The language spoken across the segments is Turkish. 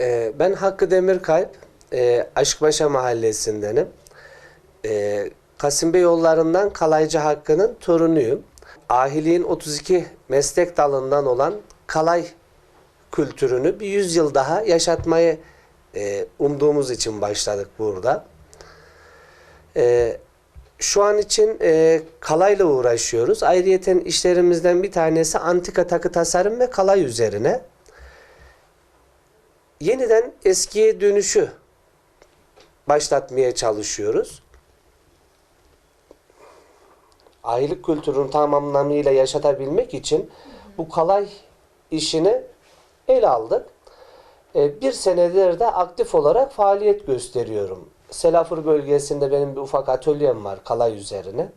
Ee, ben Hakkı Demirkalp, e, Aşkbaşa mahallesindenim. E, Kasım yollarından Kalaycı Hakkı'nın torunuyum. Ahiliğin 32 meslek dalından olan kalay kültürünü bir yüzyıl daha yaşatmayı e, umduğumuz için başladık burada. E, şu an için e, kalayla uğraşıyoruz. Ayrıyeten işlerimizden bir tanesi antika takı tasarım ve kalay üzerine. Yeniden eskiye dönüşü başlatmaya çalışıyoruz. Ahilik kültürünü tam anlamıyla yaşatabilmek için bu kalay işini el aldık. E, bir senedir de aktif olarak faaliyet gösteriyorum. Selafır bölgesinde benim bir ufak atölyem var kalay üzerine.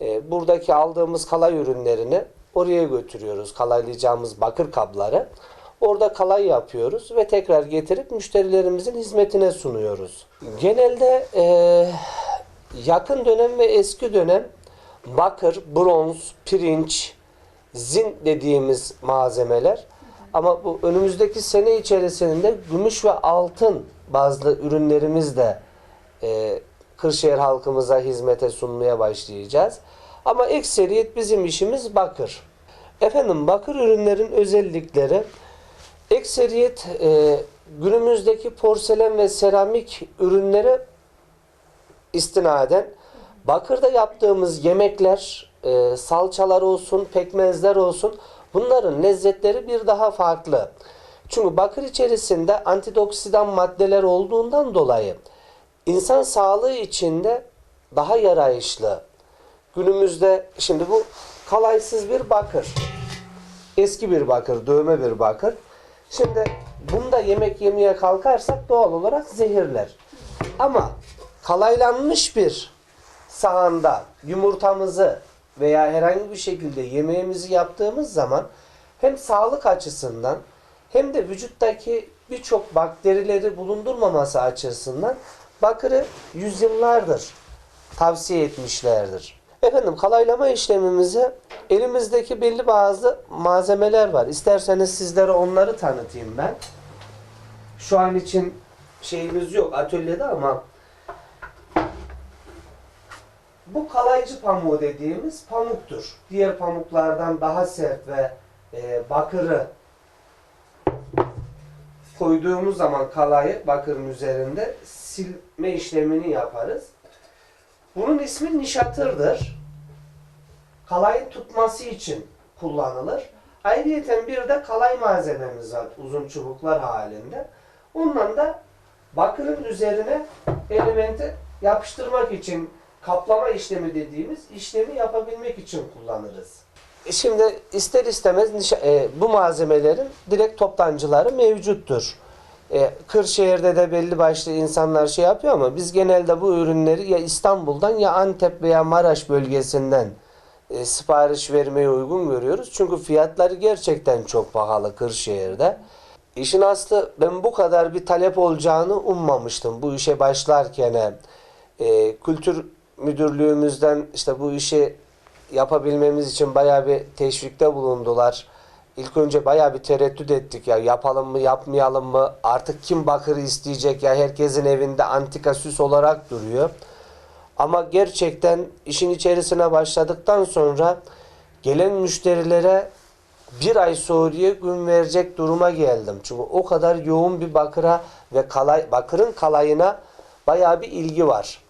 E, buradaki aldığımız kalay ürünlerini oraya götürüyoruz. Kalaylayacağımız bakır kabları. Orada kalay yapıyoruz ve tekrar getirip müşterilerimizin hizmetine sunuyoruz. Genelde e, yakın dönem ve eski dönem bakır, bronz, pirinç, zin dediğimiz malzemeler. Ama bu önümüzdeki sene içerisinde gümüş ve altın bazı ürünlerimiz de e, Kırşehir halkımıza hizmete sunmaya başlayacağız. Ama ekseriyet bizim işimiz bakır. Efendim bakır ürünlerin özellikleri ekseriyet e, günümüzdeki porselen ve seramik ürünlere istinaden bakırda yaptığımız yemekler, e, salçalar olsun, pekmezler olsun bunların lezzetleri bir daha farklı. Çünkü bakır içerisinde antioksidan maddeler olduğundan dolayı insan sağlığı içinde daha yarayışlı. Günümüzde şimdi bu kalaysız bir bakır. Eski bir bakır, dövme bir bakır. Şimdi bunda yemek yemeye kalkarsak doğal olarak zehirler. Ama kalaylanmış bir sahanda yumurtamızı veya herhangi bir şekilde yemeğimizi yaptığımız zaman hem sağlık açısından hem de vücuttaki birçok bakterileri bulundurmaması açısından bakırı yüzyıllardır tavsiye etmişlerdir. Efendim kalaylama işlemimizi elimizdeki belli bazı malzemeler var. İsterseniz sizlere onları tanıtayım ben. Şu an için şeyimiz yok atölyede ama bu kalaycı pamuğu dediğimiz pamuktur. Diğer pamuklardan daha sert ve e, bakırı koyduğumuz zaman kalayı bakırın üzerinde silme işlemini yaparız. Bunun ismi nişatırdır. Kalayın tutması için kullanılır. Ayrıyeten bir de kalay malzememiz var uzun çubuklar halinde. Ondan da bakırın üzerine elementi yapıştırmak için kaplama işlemi dediğimiz işlemi yapabilmek için kullanırız. E Şimdi ister istemez e, bu malzemelerin direkt toptancıları mevcuttur. E, Kırşehir'de de belli başlı insanlar şey yapıyor ama biz genelde bu ürünleri ya İstanbul'dan ya Antep veya Maraş bölgesinden e, sipariş vermeye uygun görüyoruz. Çünkü fiyatları gerçekten çok pahalı Kırşehir'de. İşin aslı ben bu kadar bir talep olacağını ummamıştım bu işe başlarken. E, kültür müdürlüğümüzden işte bu işi yapabilmemiz için bayağı bir teşvikte bulundular. İlk önce bayağı bir tereddüt ettik ya yapalım mı yapmayalım mı artık kim bakırı isteyecek ya herkesin evinde antika süs olarak duruyor. Ama gerçekten işin içerisine başladıktan sonra gelen müşterilere bir ay sonraya gün verecek duruma geldim. Çünkü o kadar yoğun bir bakıra ve kalay, bakırın kalayına bayağı bir ilgi var.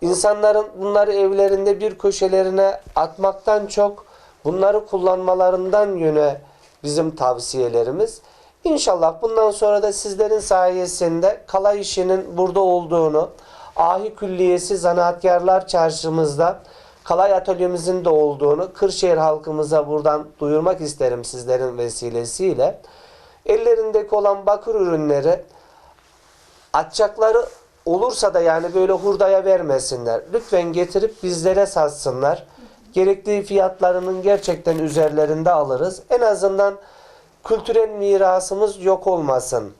İnsanların bunları evlerinde bir köşelerine atmaktan çok bunları kullanmalarından yöne bizim tavsiyelerimiz. İnşallah bundan sonra da sizlerin sayesinde kalay işinin burada olduğunu, Ahi Külliyesi Zanaatkarlar Çarşımızda kalay atölyemizin de olduğunu Kırşehir halkımıza buradan duyurmak isterim sizlerin vesilesiyle. Ellerindeki olan bakır ürünleri atacakları olursa da yani böyle hurdaya vermesinler. Lütfen getirip bizlere satsınlar. Gerektiği fiyatlarının gerçekten üzerlerinde alırız. En azından kültürel mirasımız yok olmasın.